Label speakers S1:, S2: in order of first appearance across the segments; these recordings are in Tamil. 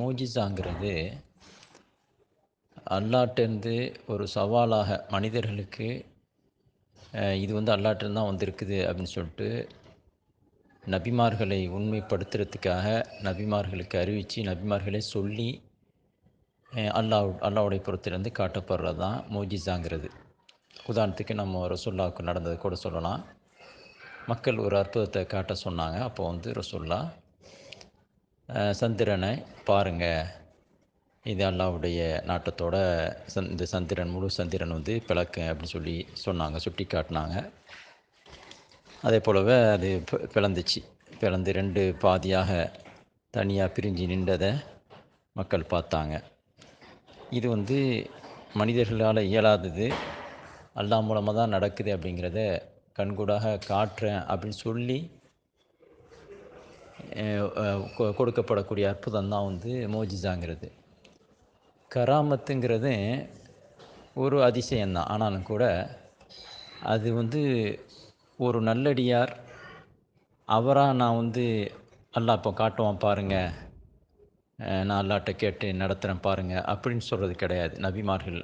S1: மூஜிசாங்கிறது அல்லாட்டேருந்து ஒரு சவாலாக மனிதர்களுக்கு இது வந்து அல்லாட்டேருந்து தான் வந்திருக்குது அப்படின்னு சொல்லிட்டு நபிமார்களை உண்மைப்படுத்துறதுக்காக நபிமார்களுக்கு அறிவித்து நபிமார்களே சொல்லி அல்லாஹ் அல்லாவுடைய புறத்திலேருந்து காட்டப்படுறது தான் மூஜிசாங்கிறது உதாரணத்துக்கு நம்ம ரசுல்லாவுக்கு நடந்தது கூட சொல்லலாம். மக்கள் ஒரு அற்புதத்தை காட்ட சொன்னாங்க. அப்போ வந்து ரசுல்லா சந்திரனை பாருங்கள் இது அல்லாவுடைய நாட்டத்தோட சந் இந்த சந்திரன் முழு சந்திரன் வந்து பிளக்கு அப்படின்னு சொல்லி சொன்னாங்க சுட்டி காட்டினாங்க. அதே போலவே அது பிளந்துச்சு. பிளந்து ரெண்டு பாதியாக தனியாக பிரிஞ்சு நின்றதை மக்கள் பார்த்தாங்க. இது வந்து மனிதர்களால் இயலாதது. அல்லாஹ் மூலமாக தான் நடக்குது அப்படிங்கிறத கண்கூடாக காட்டுறேன் அப்படின்னு சொல்லி கொடுக்கப்படக்கூடிய அற்புதம் தான் வந்து மோஜிஜாங்கிறது. கராமத்துங்கிறது ஒரு அதிசயம்தான் ஆனாலும் கூட அது வந்து ஒரு நல்லடியார். அவராக நான் வந்து அல்லா இப்போ காட்டுவான் பாருங்கள் நான் அல்லாட்ட கேட்டு நடத்துகிறேன் பாருங்கள் அப்படின்னு சொல்கிறது கிடையாது. நபிமார்கள்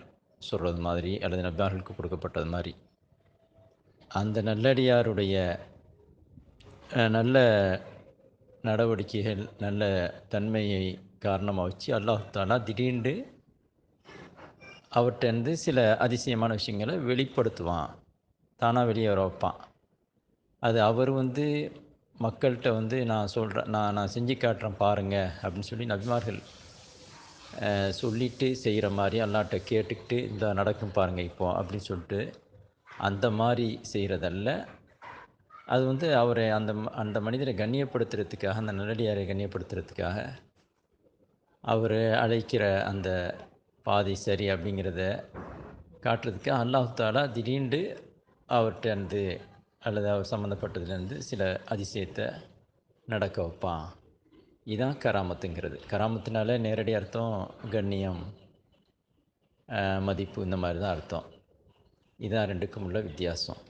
S1: சொல்கிறது மாதிரி அல்லது நபிமார்களுக்கு கொடுக்கப்பட்டது மாதிரி. அந்த நல்லடியாருடைய நல்ல நடவடிக்கைகள் நல்ல தன்மையை காரணமாக வச்சு அல்லாஹாலா திடீர்னு அவர்கிட்டருந்து சில அதிசயமான விஷயங்களை வெளிப்படுத்துவான். தானாக வெளியே வர வைப்பான். அது அவர் வந்து மக்கள்கிட்ட வந்து நான் சொல்கிறேன் நான் நான் செஞ்சு காட்டுறேன் பாருங்கள் அப்படின்னு சொல்லி நபிமார்கள் சொல்லிட்டு செய்கிற மாதிரி அல்லாட்ட கேட்டுக்கிட்டு இந்த நடக்கும் பாருங்கள் இப்போ அப்படின்னு சொல்லிட்டு அந்த மாதிரி செய்கிறதல்ல அது வந்து அவரை அந்த அந்த மனிதரை கண்ணியப்படுத்துறதுக்காக அந்த நல்லடியாரை கண்ணியப்படுத்துறதுக்காக அவர் அழைக்கிற அந்த பாதை சரி அப்படிங்கிறத காட்டுறதுக்கு அல்லாஹாலா திடீர்னு அவர்கிட்ட இருந்து அல்லது அவர் சம்மந்தப்பட்டதுலேருந்து சில அதிசயத்தை நடக்க வைப்பான். இதுதான் கராமத்துங்கிறது. கராமத்துனால நேரடி அர்த்தம் கண்ணியம் மதிப்பு இந்த மாதிரி தான் அர்த்தம். இதான் ரெண்டுக்கும் உள்ள வித்தியாசம்.